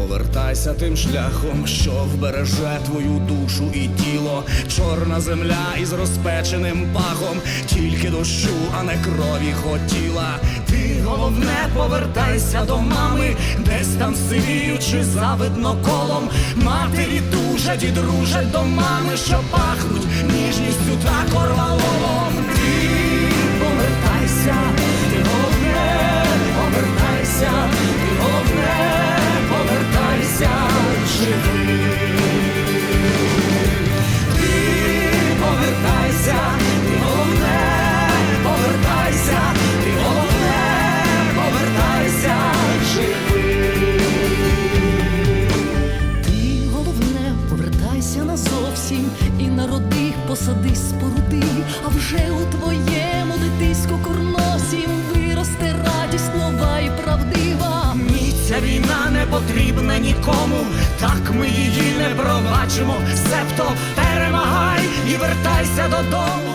повертайся тим шляхом, що вбереже твою душу і тіло. Чорна земля із розпеченим пахом, тільки дощу, а не крові хотіла. Ти головне, повертайся до мами, десь там сивіючи завидно колом. Матері і дружать до мами, що пахнуть ніжністю та корвалолом. Повертайся, головне, повертайся, головне, повертайся головне, повертайся назовсім і народи, посади споруди, а вже у твоєму дитиську корносім виросте радість нова і правдива. Війна не потрібна нікому, так ми її не пробачимо. Себто перемагай і вертайся додому.